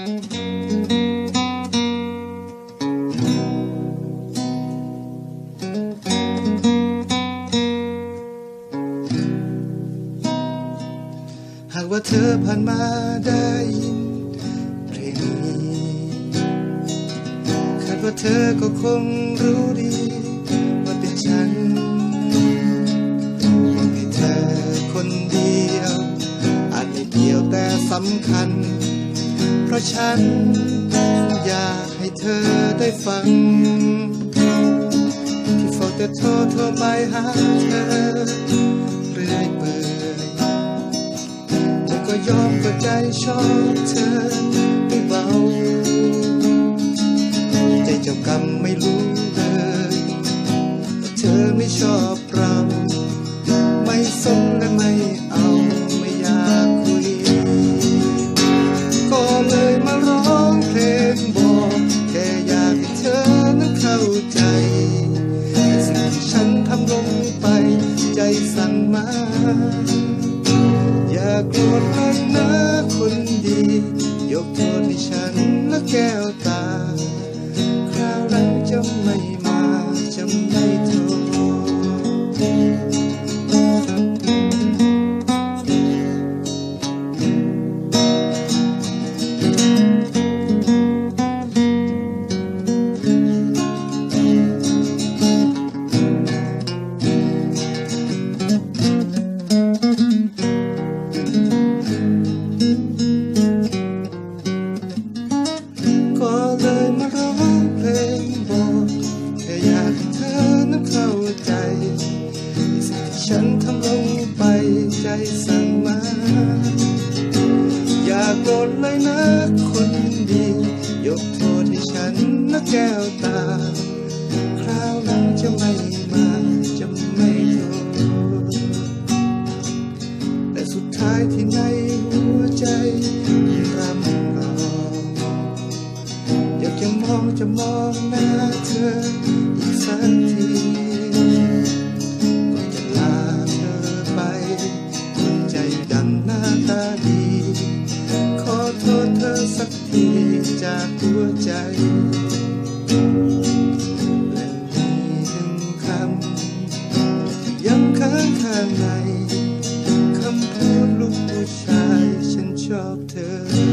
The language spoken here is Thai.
หากว่าเธอผ่านมาได้ยินเพลงนี้คาดว่าเธอก็คงรู้ดีว่าเป็นฉันอยากให้เธอคนเดียว อาจไม่เกี่ยวแต่สำคัญ เพราะฉัน อยากให้เธอได้ฟัง ที่เฝ้าแต่โทรโทรไปหาเธอเรื่อยเปื่อยเธอก็ยอมก็ใจชอบเธอไม่เบา ใจเจ้ากรรมไม่รู้เลยว่าเธอไม่ชอบเราไม่สนและไม่เอาไยกโทษให้ฉันและแก้วตา ที่ฉันทำลงไปใจสั่งมา อย่าโกรธเลยนะคนดี ยกโทษให้ฉันนะแก้วตา คราวหลังจะไม่มา จะไม่โทษแต่สุดท้ายที่ในหัวใจรำร้องอยากจะมองจะมองหน้าเธออีกสักทีากหัวใจ และมีหนึ่งคำยังค้างข้างใน คำพูดลูกผู้ชาย ฉันชอบเธอ